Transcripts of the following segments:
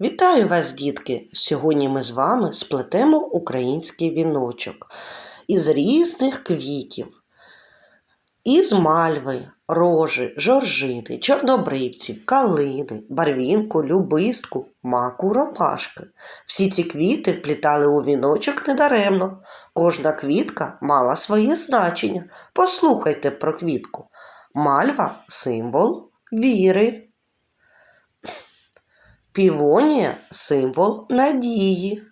Вітаю вас, дітки! Сьогодні ми з вами сплетемо український віночок із різних квітів, із мальви, рожи, жоржини, чорнобривці, калини, барвінку, любистку, маку, ромашки. Всі ці квіти вплітали у віночок недаремно. Кожна квітка мала своє значення. Послухайте про квітку. Мальва символ віри. Півонія символ надії.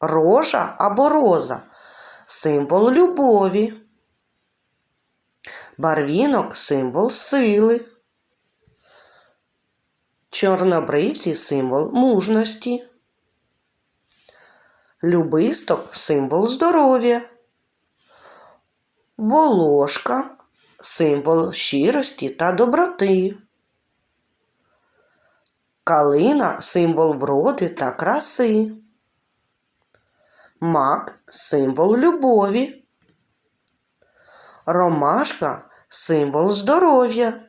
Рожа або роза символ любові. Барвінок символ сили. Чорнобривці символ мужності. Любисток символ здоров'я. Волошка символ щирості та доброти. Калина символ вроди та краси. Мак символ любові. Ромашка символ здоров'я.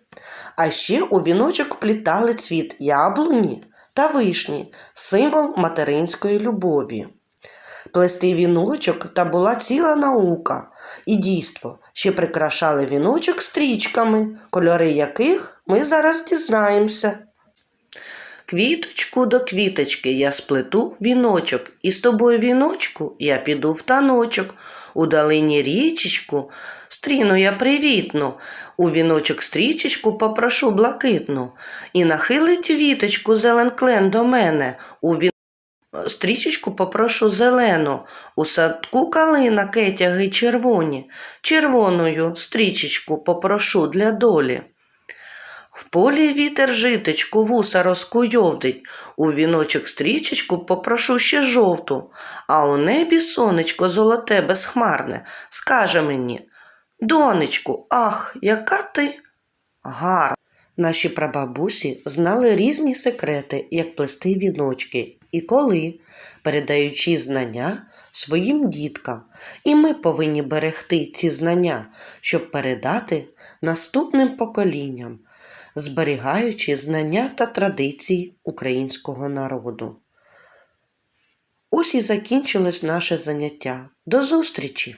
А ще у віночок вплітали цвіт яблуні та вишні, символ материнської любові. Плести віночок та була ціла наука і дійство, ще прикрашали віночок стрічками, кольори яких ми зараз дізнаємося. Квіточку до квіточки я сплету віночок, і з тобою віночку я піду в таночок. У долині річечку стріну я привітну, у віночок стрічечку попрошу блакитну. І нахилить віточку зелен клен до мене. У він... Стрічечку попрошу зелену, у садку калина кетяги червоні, червоною стрічечку попрошу для долі. В полі вітер житечку вуса розкуйовдить, у віночок стрічечку попрошу ще жовту, а у небі сонечко золоте безхмарне. Скаже мені Донечку, ах, яка ти гарна. Наші прабабусі знали різні секрети, як плести віночки. І коли, передаючи знання своїм діткам. І ми повинні берегти ці знання, щоб передати наступним поколінням зберігаючи знання та традиції українського народу. Ось і закінчилось наше заняття. До зустрічі!